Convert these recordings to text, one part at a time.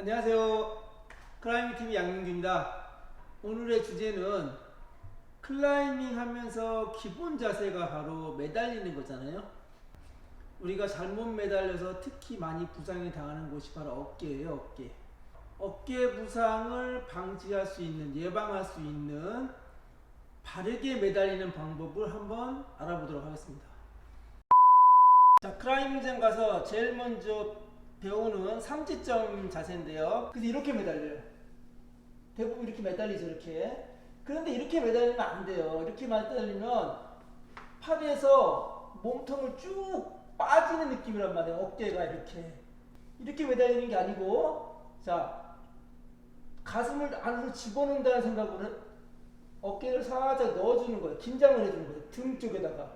안녕하세요. 클라이밍 TV 양민규입니다. 오늘의 주제는 클라이밍 하면서 기본 자세가 바로 매달리는 거잖아요. 우리가 잘못 매달려서 특히 많이 부상이 당하는 곳이 바로 어깨예요, 어깨. 어깨 부상을 방지할 수 있는, 예방할 수 있는 바르게 매달리는 방법을 한번 알아보도록 하겠습니다. 자, 클라이밍장 가서 제일 먼저 배우는 삼지점 자세인데요. 그래서 이렇게 매달려요. 대부분 이렇게 매달리죠, 이렇게. 그런데 이렇게 매달리면 안 돼요. 이렇게 매달리면 팔에서 몸통을 쭉 빠지는 느낌이란 말이에요. 어깨가 이렇게. 이렇게 매달리는 게 아니고, 자, 가슴을 안으로 집어넣는다는 생각으로 어깨를 살짝 넣어주는 거예요. 긴장을 해주는 거예요. 등 쪽에다가.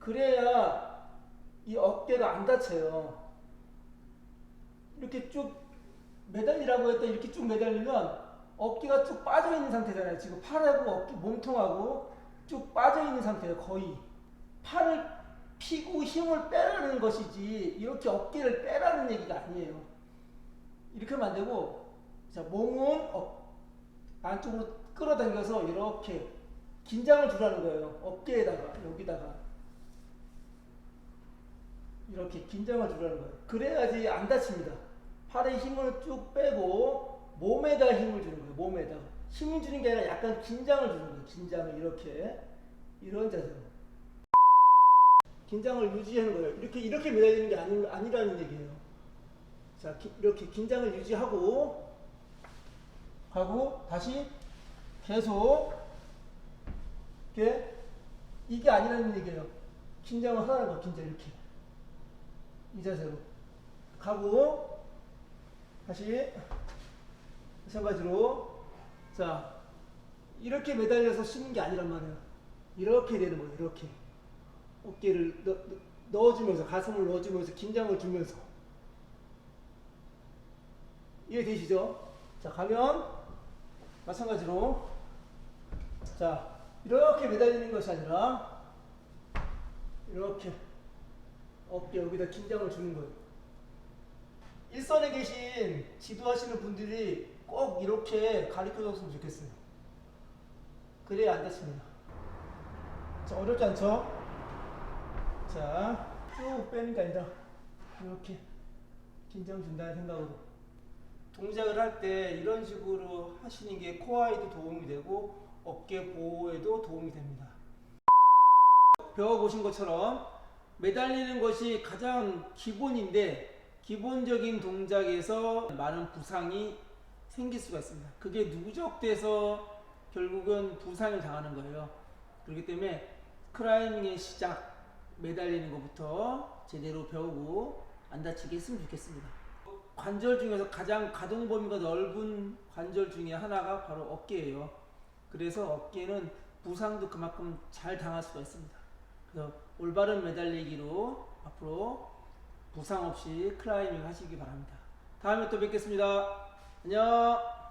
그래야 이 어깨가 안 다쳐요. 이렇게 쭉 매달리라고 했더니 이렇게 쭉 매달리면 어깨가 쭉 빠져 있는 상태잖아요. 지금 팔하고 어깨 몸통하고 쭉 빠져 있는 상태예요. 거의 팔을 피고 힘을 빼라는 것이지 이렇게 어깨를 빼라는 얘기가 아니에요. 이렇게 하면 안 되고 자 몸은 어, 안쪽으로 끌어당겨서 이렇게 긴장을 주라는 거예요. 어깨에다가 여기다가 이렇게 긴장을 주라는 거예요. 그래야지 안 다칩니다. 팔에 힘을 쭉 빼고 몸에다 힘을 주는 거예요. 몸에다 힘을 주는 게 아니라 약간 긴장을 주는 거예요. 긴장을 이렇게 이런 자세로 긴장을 유지하는 거예요. 이렇게 이렇게 매달리는 게 아니, 아니라는 얘기예요. 자 기- 이렇게 긴장을 유지하고 하고 다시 계속 이렇게 이게 아니라는 얘기예요. 긴장을 하라는 거 긴장 이렇게 이 자세로 가고 다시 마찬가지로 자 이렇게 매달려서 쉬는 게 아니란 말이에요. 이렇게 되는 거예요. 이렇게 어깨를 넣, 넣어주면서 가슴을 넣어주면서 긴장을 주면서 이해되시죠? 자 가면 마찬가지로 자 이렇게 매달리는 것이 아니라 이렇게 어깨 여기다 긴장을 주는 거예요. 일선에 계신 지도하시는 분들이 꼭 이렇게 가르쳐 줬으면 좋겠어요. 그래야 안 다칩니다. 자, 어렵지 않죠? 자, 쭉 빼는 게 아니라 이렇게 긴장 준다는 생각으로 동작을 할 때 이런 식으로 하시는 게 코어에도 도움이 되고 어깨 보호에도 도움이 됩니다. 배워보신 것처럼 매달리는 것이 가장 기본인데 기본적인 동작에서 많은 부상이 생길 수가 있습니다. 그게 누적돼서 결국은 부상을 당하는 거예요. 그렇기 때문에 클라이밍의 시작 매달리는 것부터 제대로 배우고 안 다치게 했으면 좋겠습니다. 관절 중에서 가장 가동 범위가 넓은 관절 중에 하나가 바로 어깨예요. 그래서 어깨는 부상도 그만큼 잘 당할 수가 있습니다. 그래서 올바른 매달리기로 앞으로 부상 없이 클라이밍 하시기 바랍니다. 다음에 또 뵙겠습니다. 안녕.